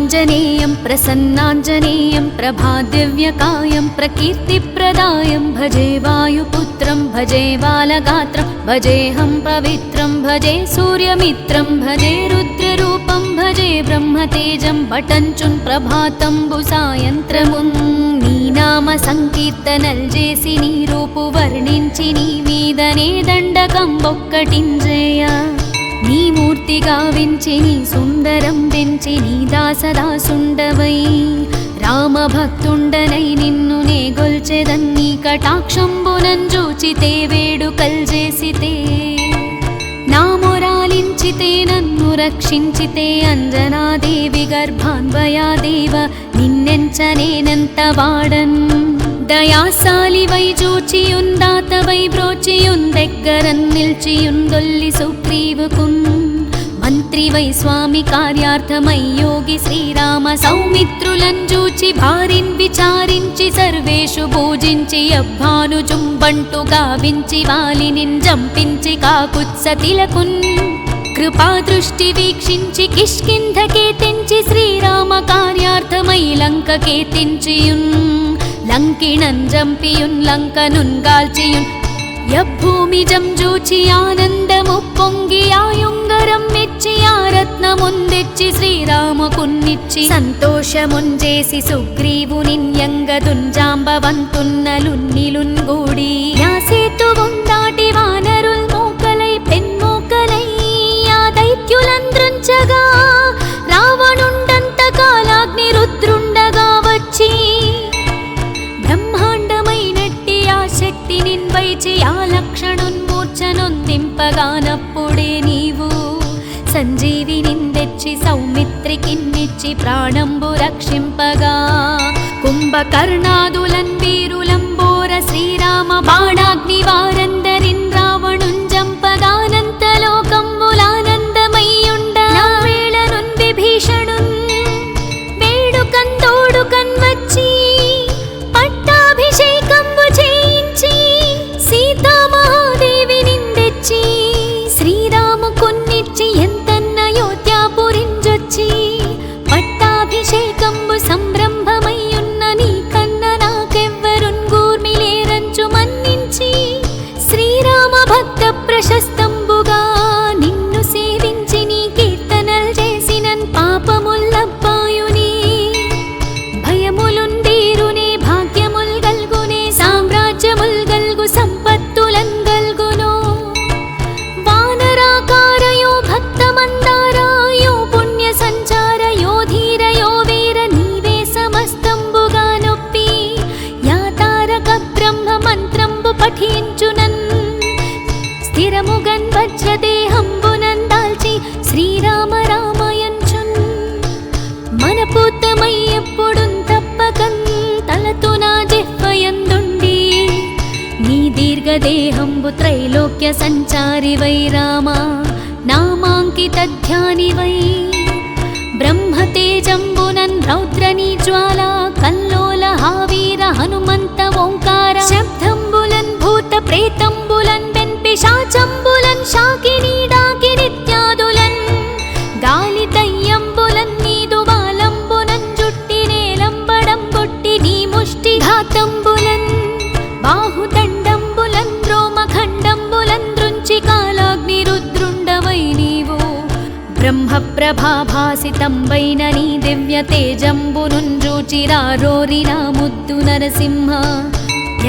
प्रसन्नाञ्जनेयं प्रसन्नाञ्जनेयं प्रभादिव्यकायं प्रकीर्तिप्रदायं भजे वायुपुत्रं भजे बालगात्रं भजेऽहं पवित्रं भजे सूर्यमित्रं भजे रुद्ररूपं भजे ब्रह्मतेजं भटञ्चुन् प्रभातम्बुसायन्त्रमुन्नीनामसङ्कीर्तनल्जेसि नीरूपु वर्णि नी मीदने दण्डकं मोक्कटिञ्जेय నీ మూర్తిగా వర్ణించి నీ సుందరం పెంచి నీ దాసదాసుండవై. రామభక్తుండనై నిన్ను నే గొల్చెదన్ని కటాక్షంబునంజూచితే వేడుకల్ చేసితే నా మొరాలించితే నన్ను రక్షించితే అంజనాదేవి గర్భాన్వయాదేవ నిన్నెంచనేనంత వాడన్. దయాశాలి వైజూచియుందా చూచియుందాతవై బ్రోచియుందెగ్గరన్ నిల్చియుందొల్లి సుగ్రీవుకున్. మంత్రివై స్వామి కార్యార్థమై యోగి శ్రీరామ సౌమిత్రులను చూచి భారిన్ విచారించి సర్వేషు పూజించి అబ్బాను జుంబంటు గావించి వాలిని జంపించి కాకుత్సతిలకున్ కృపా దృష్టి వీక్షించి కిష్కింధ కేతించి శ్రీరామ కార్యార్థమై లంకకే తెంచియున్ లంకిణన్ జంపియున్ లంకనున్ గాల్చియున్ యభూమిజం జూచి ఆనందము పొంగి ఆయుంగరం మెచ్చి ఆ రత్నముందెచ్చి లేచి ఆ లక్షణున్మూర్ఛనొందింపగానప్పుడే నీవు సంజీవి నిందెచ్చి సౌమిత్రికిన్నిచ్చి ప్రాణంబు రక్షింపగా. కుంభకర్ణాదులన్ వీరులంబోర తేజంబునుంజూచిరారోరినా ముద్దు నరసింహ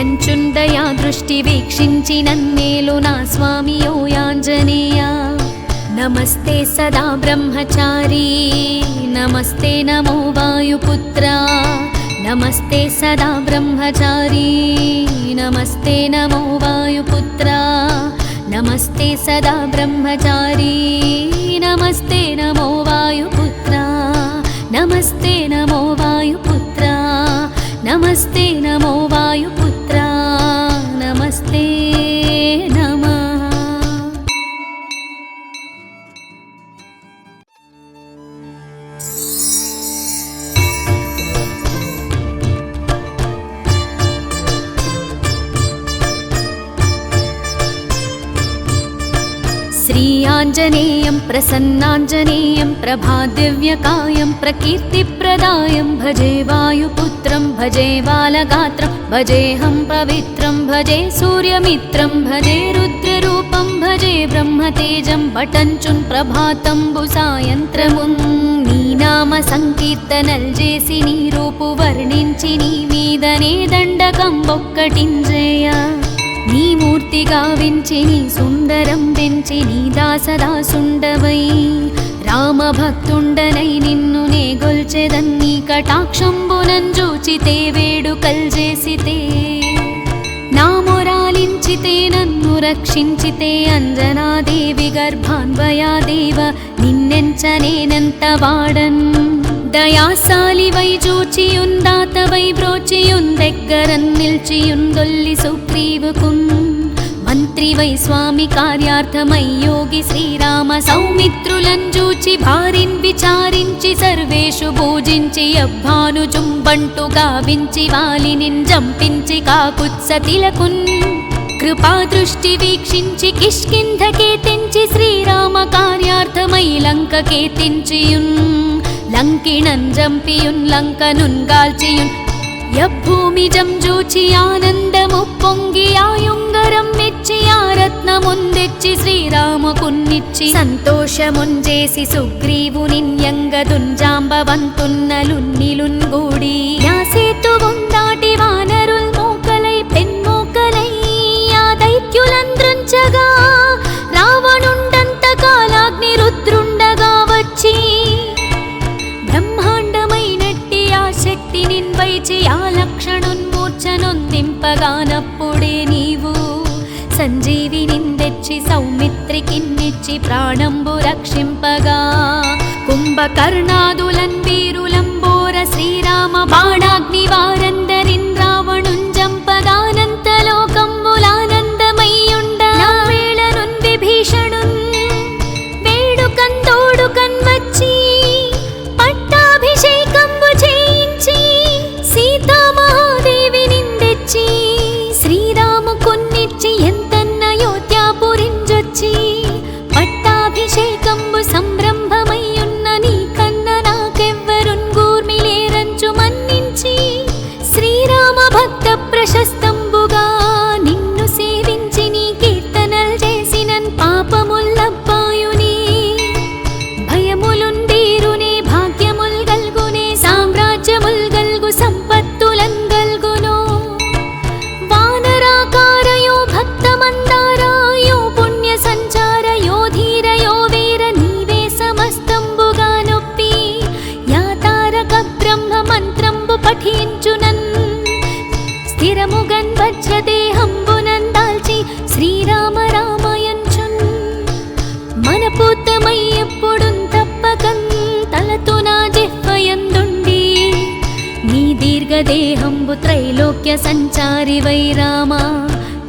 ఎంచుండయా దృష్టి వీక్షించి నన్నేలు నా స్వామియో యాంజనేయ నమస్తే సదా బ్రహ్మచారీ నమస్తే నమో వాయుపుత్ర నమస్తే సదా బ్రహ్మచారీ నమస్తే నమో వాయుపుత్ర నమస్తే సదా బ్రహ్మచారీ నమస్తే నమో వాయుపుత్ర నమస్తే నమో వాయుపుత్ర నమస్తే నమో వాయుపుత్ర जनेयं प्रसन्नाञ्जनेयं प्रभादिव्यकायं प्रकीर्तिप्रदायं भजे वायुपुत्रं भजे बालगात्रं भजेऽहं पवित्रं भजे सूर्यमित्रं भजे रुद्ररूपं भजे ब्रह्मतेजं पटञ्चुन् प्रभातम्बुसायन्त्रमुन्नीनामसङ्कीर्तनल्जेसि नीरूपु वर्णञ्चि नीमिदने दण्डकं बोक्कटिञ्जेय। నీ మూర్తిగా వెంచి నీ సుందరం పెంచి నీ దాసదాసుండవై రామభక్తుండనై నిన్ను నే గొల్చెదన్ని కటాక్షంబునంజూచితే వేడు కల్జేసితే నా మొరాలించితే నన్ను రక్షించితే అంజనాదేవి గర్భాన్వయాదేవ నిన్నెంచనేనంత వాడన్. దయాసాలివై జూచియుందాతవై బ్రోచియుందెగ్గరన్ నిల్చియుందొల్లి సుగ్రీవుకున్. మంత్రివై స్వామి కార్యార్థమై యోగి శ్రీరామ సౌమిత్రులను చూచి భారిన్ విచారించి సర్వేషు పూజించి అబ్బాను జుంబంటు గావించి వాలిని జంపించి కాకుత్సతిలకున్ కృపా దృష్టి వీక్షించి కిష్కింధ కేతించి శ్రీరామ కార్యార్థమై లంకకే తెంచియున్ లంకిణం జంపియున్ లంకనున్ గాల్చియున్. యభూమి జంజూచి ఆనందము పొంగి ఆయుంగరం మెచ్చి ఆ రత్నముందెచ్చి శ్రీరామకున్నిచ్చి సంతోషముంజేసి సుగ్రీవునిన్యంగదుంజాంబవంతున్నలున్నిలున్గూడి యాసేతువుందాటి వానరుల్ మోకలై పెన్మోకలై ఆ దైత్యులంద్రుంచగా కుంభకర్ణాదులన్ వీరులంబోర శ్రీరామ బాణాగ్ని మన ఎప్పుడు ఎప్పుడున్ తప్పకన్ నా జిహ్వయందుండి నీ దీర్ఘదేహంబు త్రైలోక్య సంచారి వై రామ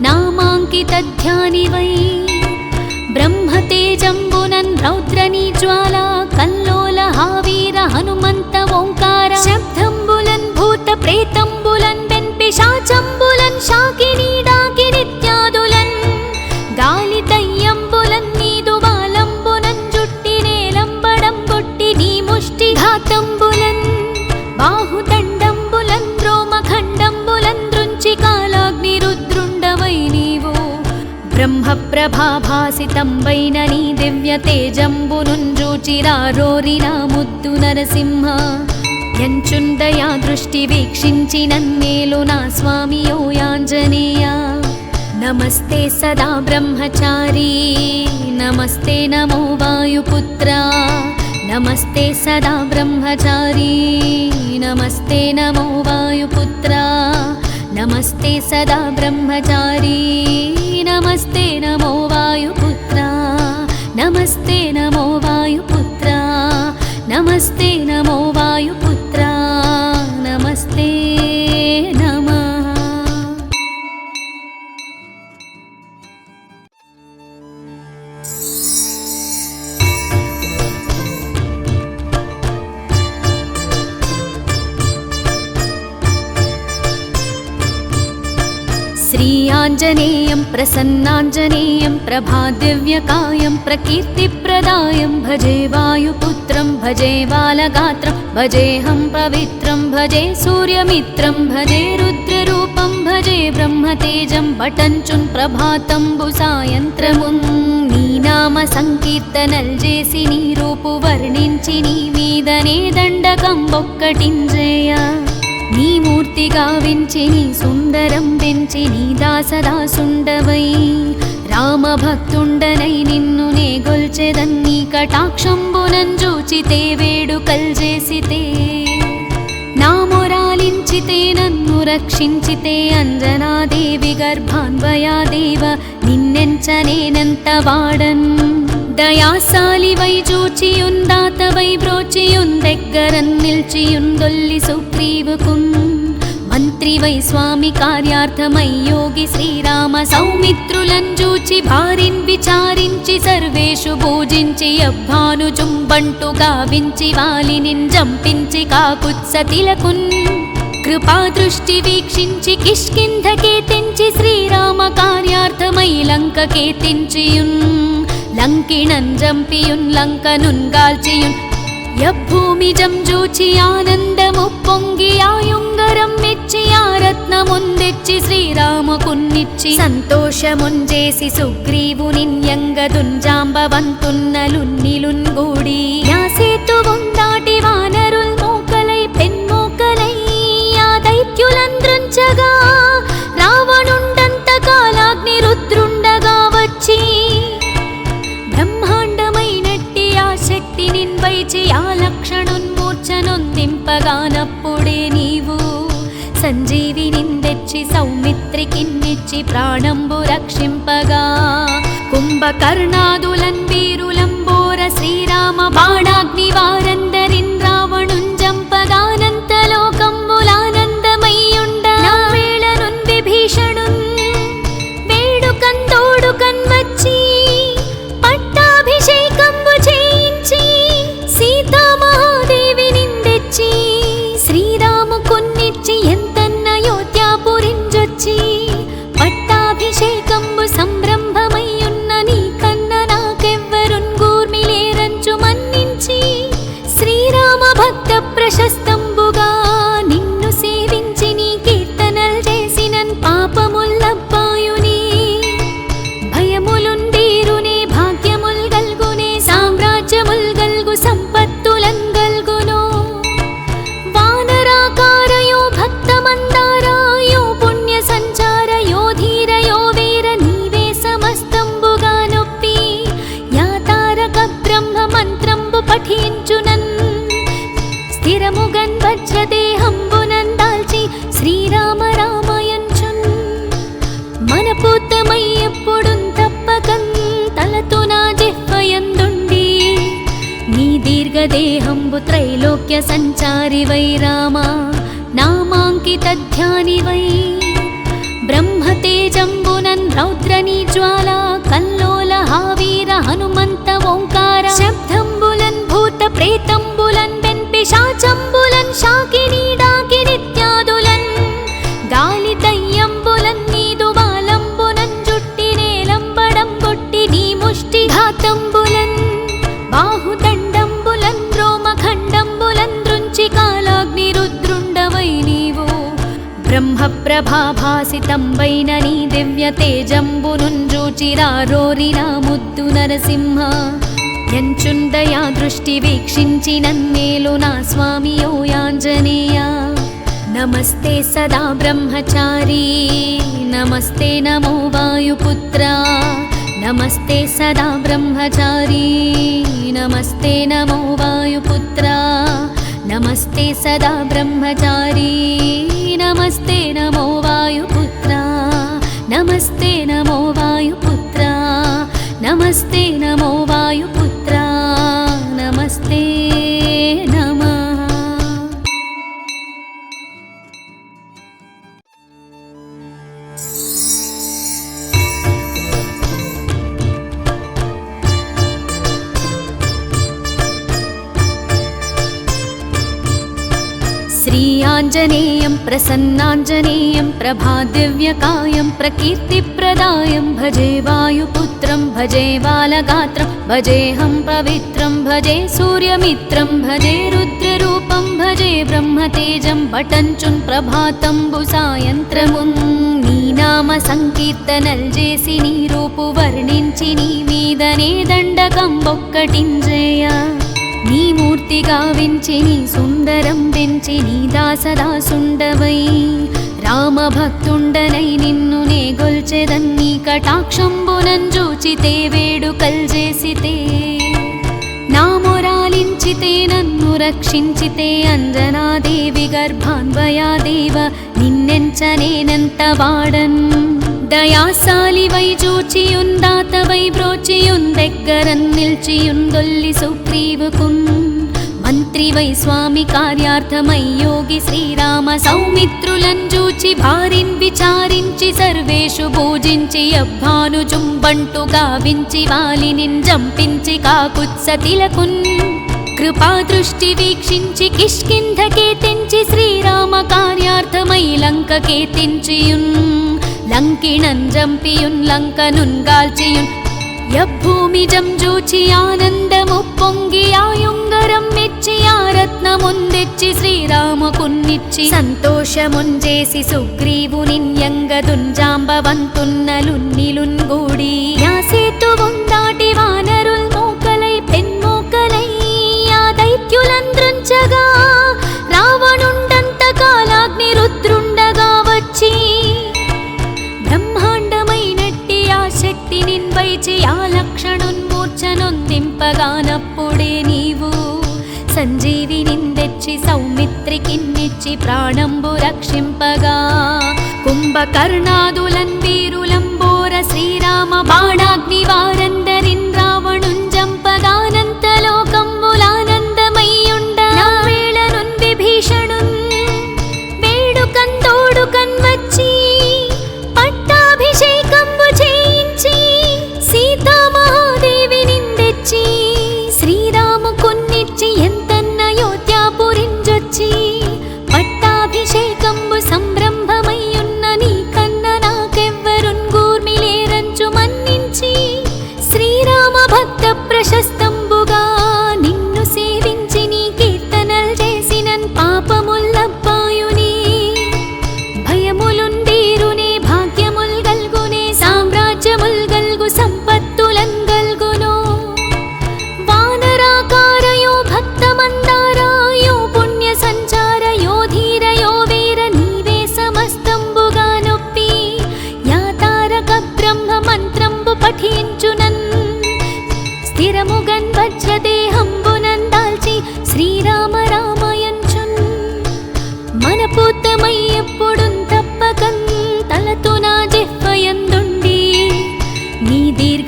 నామాంకిత ధ్యాని వై. బ్రహ్మతేజంబునన్ రౌద్రనీ జ్వాల కల్లోల హావీర హనుమంత ఓంకార. శబ్దంబులన్ భూత ప్రేతంబులన్ వెన్పిశాచంబులన్ శాకిని డాకిని ముష్టి బాహుదండంబులన్ రోమఖండంబులన్ దృంచి రుద్రుండవై నీవు. బ్రహ్మప్రభాభాసితంబైన నీ దివ్య తేజంబునుంజూచిరారోరిన ముద్దు నరసింహ. ఎంచుందయా దృష్టి వీక్షించి నన్నేలు నా స్వామియో యాంజనేయ. నమస్తే సదా బ్రహ్మచారీ నమస్తే నమో వాయుపుత్ర. नमस्ते सदा ब्रह्मचारी नमस्ते नमो वायुपुत्रा नमस्ते सदा ब्रह्मचारी नमस्ते नमो वायुपुत्रा नमस्ते नमो वायुपुत्रा नमस्ते नमो वायुपुत्रा। आञ्जनेयं प्रसन्नाञ्जनेयं प्रभादिव्यकायं प्रकीर्तिप्रदायं भजे वायुपुत्रं भजे बालगात्रं भजेऽहं पवित्रं भजे सूर्यमित्रं भजे रुद्ररूपं भजे ब्रह्मतेजं पटञ्चुन् प्रभातम्बुसायन्त्रमुं सायन्त्रमु नी नाम सङ्कीर्तनल्जेसि नीरूपु वर्णञ्चिनी मीदने दण्डकं वोक्कटिञ्जेय నీ మూర్తిగా వర్ణించి నీ సుందరం పెంచి నీ దాసదాసుండవై. రామభక్తుండనై నిన్ను నే గొల్చెదన్నీ కటాక్షంబునంజూచితే వేడు కల్జేసితే నా మొరాలించితే నన్ను రక్షించితే అంజనాదేవి గర్భాన్వయాదేవ నిన్నెంచనేనంత వాడన్. దయాసాలివై చూచియుందాతవై బ్రోచియుందెగ్గరన్ నిల్చియుందొల్లి సుగ్రీవుకున్ మంత్రివై స్వామి కార్యార్థమై యోగి శ్రీరామ సౌమిత్రులంజూచి భారిన్ విచారించి సర్వేషు పూజించి అబ్బాను జుంబంటు గావించి వాలిని జంపించి కాకుత్సతిలకున్ కృపా దృష్టి వీక్షించి కిష్కింధకే తెంచి శ్రీరామ కార్యార్థమై లంకకే తెంచియున్ లంకిణం జంపియున్ లంకనున్ గాల్చియున్ యభూమి జంజూచి ఆనందము పొంగి ఆయుంగరం మెచ్చి ఆ రత్నముందెచ్చి శ్రీరామకున్నిచ్చి సంతోషముంజేసి సుగ్రీవునిన్యంగదుంజాంబవంతున్నలున్నిలున్ గూడి యాసేతు దాటి వానరుల్ మోకలై పెన్మోకలై ఆ దైత్యులంద్రుంచగా రావణుండంత కాలాగ్ని రుద్రుండగా లేచి ఆ లక్షణున్మూర్ఛనొందింపగానప్పుడే నీవు సంజీవినిందెచ్చి సౌమిత్రికిన్నిచ్చి ప్రాణంబు రక్షింపగా. కుంభకర్ణాదులన్ వీరులంబోర శ్రీరామ బాణాగ్ని తేజంబునుంజూచిరారోరిన ముద్దు నరసింహ ఎంచుందయా దృష్టి వీక్షించి నన్నేలు నా స్వామి యాంజనేయ నమస్తే సదా బ్రహ్మచారీ నమస్తే నమో వాయుపుత్ర నమస్తే సదా బ్రహ్మచారీ నమస్తే నమో వాయుపుత్ర నమస్తే సదా బ్రహ్మచారీ నమస్తే నమో వాయుపుత్ర నమస్తే నమో వాయుపుత్ర नमस्ते नमो वायुपुत्रा नमस्ते श्री आञ्जने प्रसन्नाञ्जनेयं प्रभादिव्यकायं प्रकीर्तिप्रदायं भजे वायुपुत्रं भजे बालगात्रं भजेऽहं पवित्रं भजे सूर्यमित्रं भजे रुद्ररूपं भजे ब्रह्मतेजं పటంచున్ ప్రభాతంబు సాయంత్రమున్ నీ నామ సంకీర్తనల్ చేసి నీ రూపు వర్ణించి నీ మీదనే దండకం ఒక్కటింజేయ నీ మూర్తిగా వెంచి నీ సుందరం పెంచి నీ దాసదాసుండవై రామభక్తుండనై నిన్ను నే గొల్చెదన్ని కటాక్షంబునంజూచితే వేడుకల్ చేసితే నా మొరాలించితే నన్ను రక్షించితే అంజనాదేవి గర్భాన్వయాదేవ నిన్నెంచనేనంత వాడన్. దయాసాలివై చూచియుందాతవై బ్రోచియుందెగ్గరన్ నిల్చియుందొల్లి సుగ్రీవుకున్ మంత్రివై స్వామి కార్యార్థమై యోగి శ్రీరామ సౌమిత్రులను చూచి భారిన్ విచారించి సర్వేషు పూజించి అబ్బాను జుంబంటు గావించి వాలిని జంపించి కాకుత్సతిలకున్ కృపా దృష్టి వీక్షించి కిష్కింధకే తెంచి శ్రీరామ కార్యార్థమై లంకకే తెంచియున్ లంకిణన్ జంపియున్ లంకనున్ గాల్చియున్. యభూమిజం జూచి ఆనందము పొంగి ఆయుంగరం మెచ్చి ఆ రత్నముందెచ్చి శ్రీరామకున్నిచ్చి. సంతోషముంజేసి సుగ్రీవునిన్యంగదుంజాంబవంతున్నలున్నిలున్ గూడి. నిన్వైచి నీవు సంజీవి నిందెచ్చి సౌమిత్రికిన్నిచ్చి ప్రాణంబు రక్షింపగా. కుంభకర్ణాదులన్ వీరులంబోర శ్రీరామ బాణాగ్నివారందరిన్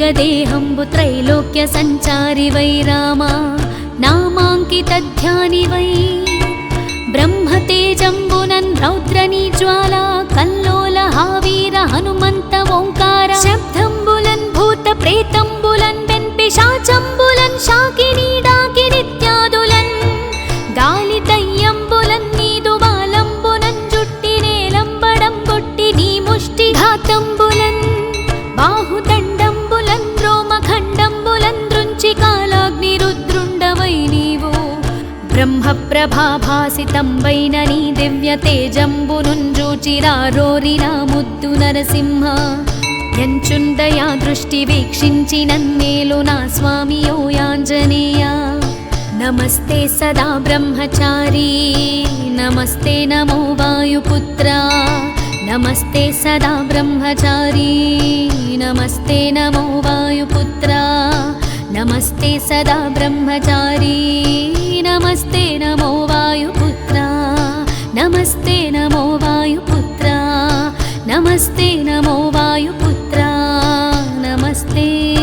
దీర్ఘదేహంబు త్రైలోక్య సంచారి వై రామ. నామాంకిత ధ్యాని వై. బ్రహ్మతేజంబునన్ రౌద్రనీ జ్వాల. కల్లోల హావీర హనుమంత ఓంకార. శబ్దంబులన్ భూత ప్రేతంబులన్ వెన్పిశాచంబులన్ శాకినీ డాకి. प्रभासितं वैननी दिव्यते नरसिंह नरसिंहा दृष्टिवीक्षिञ्चिनन्मेलुना स्वामि यो याञ्जनेया नमस्ते सदा ब्रह्मचारी नमस्ते नमो वायुपुत्रा। नमस्ते सदा ब्रह्मचारी नमस्ते नमो वायुपुत्रा। नमस्ते सदा ब्रह्मचारी। नमस्ते नमो वायुपुत्रा। नमस्ते नमो वायुपुत्रा। नमस्ते नमो वायुपुत्रा। नमस्ते।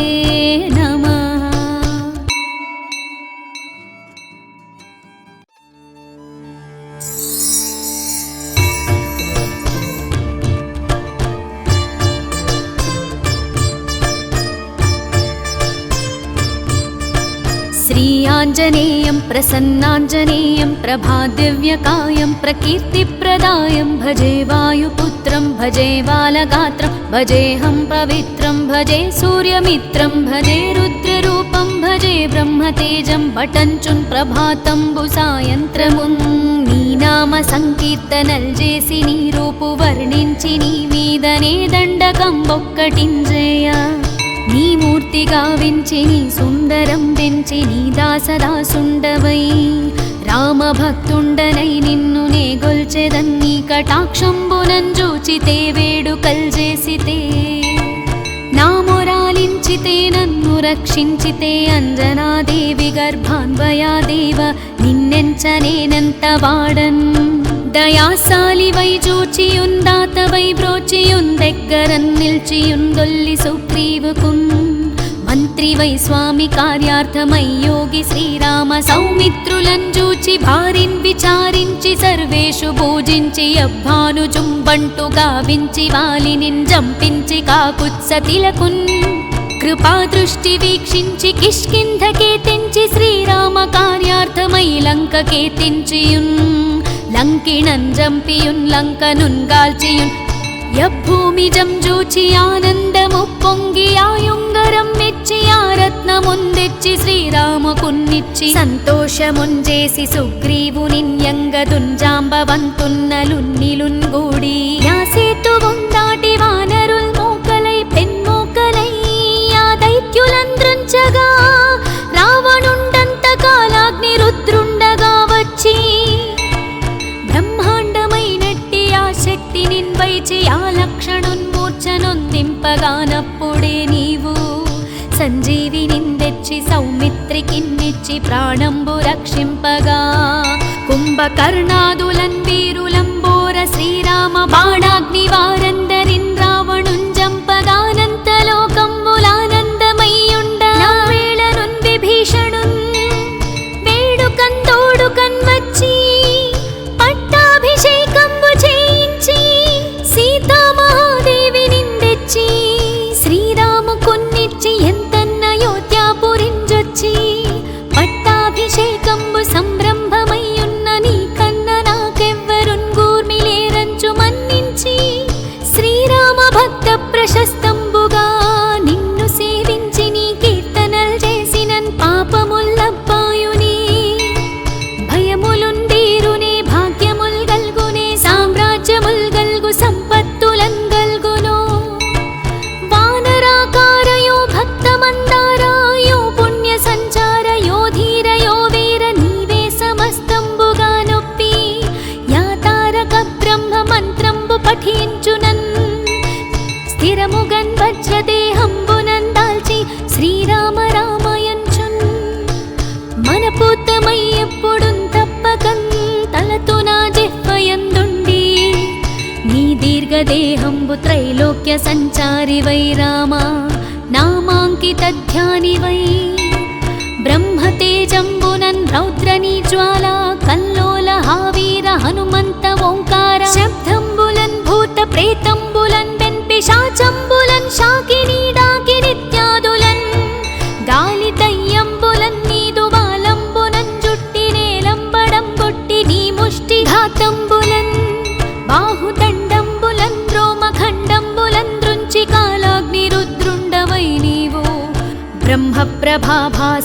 प्रियाञ्जनेयं प्रसन्नाञ्जनेयं प्रभादिव्यकायं प्रकीर्तिप्रदायं भजे वायुपुत्रं भजे बालगात्रं भजेऽहं पवित्रं भजे सूर्यमित्रं भजे रुद्ररूपं भजे ब्रह्मतेजं पटञ्चुन् प्रभातम्बुसायन्त्रमुन्नीनामसङ्कीर्तनल्जेसि नीरूपुवर्णिञ्चिनीवेदने दण्डकं मोक्कटिञ्जेय నీ మూర్తిగా వెంచి నీ సుందరం పెంచి నీ దాసదాసుండవై రామభక్తుండనై నిన్ను నే గొల్చెదన్ని కటాక్షంబునంజూచితే వేడు కల్జేసితే నా మొరాలించితే నన్ను రక్షించితే అంజనాదేవి గర్భాన్వయాదేవ నిన్నెంచనేనంత వాడన్. దయాసాలివై జూచియుందాతవై బ్రోచియుందెగ్గరన్ నిల్చియుందొల్లి సుగ్రీవుకున్ మంత్రివై స్వామి కార్యార్థమై యోగి శ్రీరామ సౌమిత్రులను చూచి భారిన్ విచారించి సర్వేషు పూజించి అబ్బాను జుంబంటు గావించి వాలిని జంపించి కాకుత్సతిలకున్ కృపా దృష్టి వీక్షించి కిష్కింధ తెంచి శ్రీరామ కార్యార్థమై లంక తెంచియున్ లంకిణం జంపియున్ లంకనున్ గాల్చియున్ యభూమి జంజూచి ఆనందము పొంగి ఆయుంగరం మెచ్చి ఆ రత్నముందెచ్చి శ్రీరాముకున్నిచ్చి సంతోషముంజేసి సుగ్రీవునిన్యంగదుంజాంబవంతున్నలున్నిలున్గూడి యాసేతువుం దాటి లక్షణున్మూర్ఛనొందింపగానప్పుడే నీవు సంజీవి నిందెచ్చి సౌమిత్రికిన్నిచ్చి ప్రాణంబు రక్షింపగా. కుంభకర్ణాదులన్ వీరులంబోర శ్రీరామ బాణాగ్నివారంద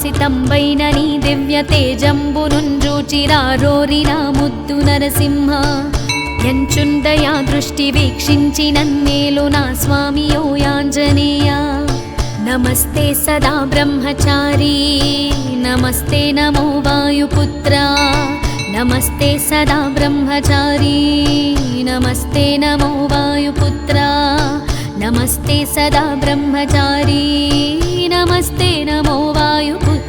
బ్రహ్మప్రభాభాసితంబైన నీ దివ్య తేజంబునుంజూచిరారోరిన ముద్దు నరసింహ ఎంచుందయా దృష్టి వీక్షించి నన్నేలు నా స్వామియో యాంజనేయ నమస్తే సదా బ్రహ్మచారీ నమస్తే నమో వాయుపుత్ర నమస్తే సదా బ్రహ్మచారీ నమస్తే నమో వాయుపుత్ర నమస్తే సదా బ్రహ్మచారీ నమస్తే నమో వాయుపుత్ర